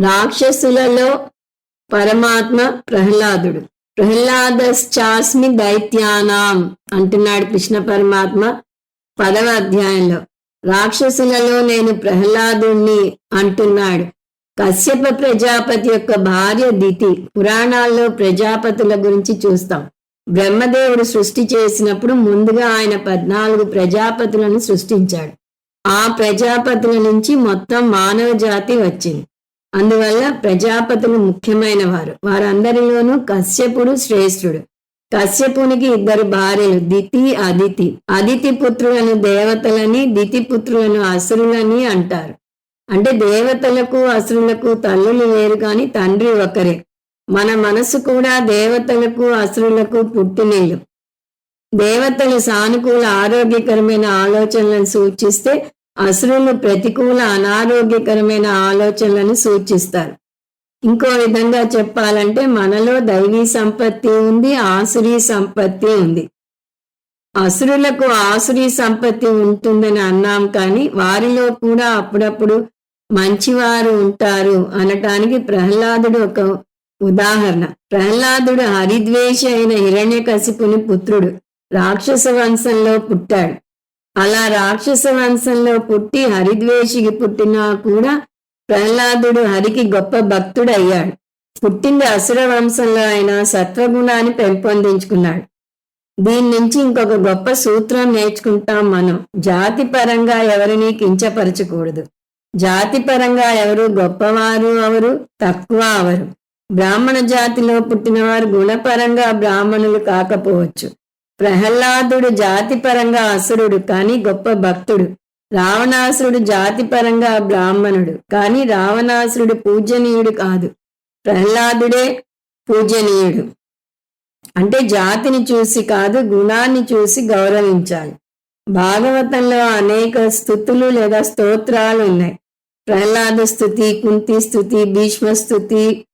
రాక్షసులలో పరమాత్మ ప్రహ్లాదుడు. ప్రహ్లాదశ్చాస్మి దైత్యానాం అంటున్నాడు కృష్ణ పరమాత్మ పదవ అధ్యాయంలో. రాక్షసులలో నేను ప్రహ్లాదుణ్ణి అంటున్నాడు. కశ్యప ప్రజాపతి యొక్క భార్య దితి. పురాణాల్లో ప్రజాపతుల గురించి చూస్తాం. బ్రహ్మదేవుడు సృష్టి చేసినప్పుడు ముందుగా ఆయన పద్నాలుగు ప్రజాపతులను సృష్టించాడు. ఆ ప్రజాపతుల నుంచి మొత్తం మానవ జాతి వచ్చింది. అందువల్ల ప్రజాపతులు ముఖ్యమైన వారు వారందరిలోనూ కశ్యపుడు శ్రేష్ఠుడు. కశ్యపునికి ఇద్దరు భార్యలు దితి అదితి. అదితి పుత్రులను దేవతలని దితి పుత్రులను అసురులని అంటారు. అంటే దేవతలకు అసురులకు తల్లులు లేరు కాని తండ్రి ఒకరే. మన మనసు కూడా దేవతలకు అసురులకు పుట్టినీళ్ళు దేవతలు సానుకూల ఆరోగ్యకరమైన ఆలోచనలను సూచిస్తే అసురులు ప్రతికూల అనారోగ్యకరమైన ఆలోచనలను సూచిస్తారు. ఇంకో విధంగా చెప్పాలంటే మనలో దైవీ సంపత్తి ఉంది ఆసురీ సంపత్తి ఉంది. అసురులకు ఆసురీ సంపత్తి ఉంటుందని అన్నాం కానీ వారిలో కూడా అప్పుడప్పుడు మంచివారు ఉంటారు అనటానికి ప్రహ్లాదుడు ఒక ఉదాహరణ. ప్రహ్లాదుడు హరిద్వేష అయిన హిరణ్యకశిపుని పుత్రుడు రాక్షస వంశంలో పుట్టాడు. అలా రాక్షస వంశంలో పుట్టి హరిద్వేషికి పుట్టినా కూడా ప్రహ్లాదుడు హరికి గొప్ప భక్తుడు అయ్యాడు పుట్టింది అసుర వంశంలో ఆయన సత్వగుణాన్ని పెంపొందించుకున్నాడు. దీని నుంచి ఇంకొక గొప్ప సూత్రం నేర్చుకుంటాం మనం. జాతి పరంగా ఎవరిని కించపరచకూడదు. జాతి పరంగా ఎవరు గొప్పవారు అవరు తక్కువ అవరు. బ్రాహ్మణ జాతిలో పుట్టినవారు గుణపరంగా బ్రాహ్మణులు కాకపోవచ్చు. ప్రహ్లాదుడు జాతిపరంగా అసురుడు కానీ గొప్ప భక్తుడు. రావణాసురుడు జాతిపరంగా బ్రాహ్మణుడు కానీ రావణాసురుడు పూజనీయుడు కాదు. ప్రహ్లాదుడే పూజనీయుడు. అంటే జాతిని చూసి కాదు గుణాన్ని చూసి గౌరవించాలి. భాగవతంలో అనేక స్థుతులు లేదా స్తోత్రాలు ఉన్నాయి. ప్రహ్లాద స్థుతి కుంతి స్థుతి భీష్మ స్థుతి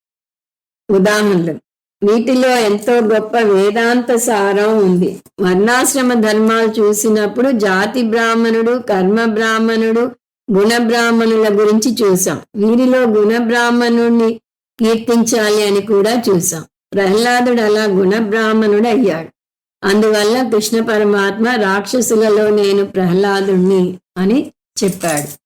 ఉదాహరణలు. వీటిలో ఎంతో గొప్ప వేదాంత సారం ఉంది. వర్ణాశ్రమ ధర్మాలు చూసినప్పుడు జాతి బ్రాహ్మణుడు కర్మ బ్రాహ్మణుడు గుణ బ్రాహ్మణుల గురించి చూసాం. వీరిలో గుణ బ్రాహ్మణుడిని కీర్తించాలి అని కూడా చూసాం. ప్రహ్లాదుడు అలా గుణ బ్రాహ్మణుడు అయ్యాడు అందువల్ల కృష్ణ పరమాత్మ రాక్షసులలో నేను ప్రహ్లాదుణ్ణి అని చెప్పాడు.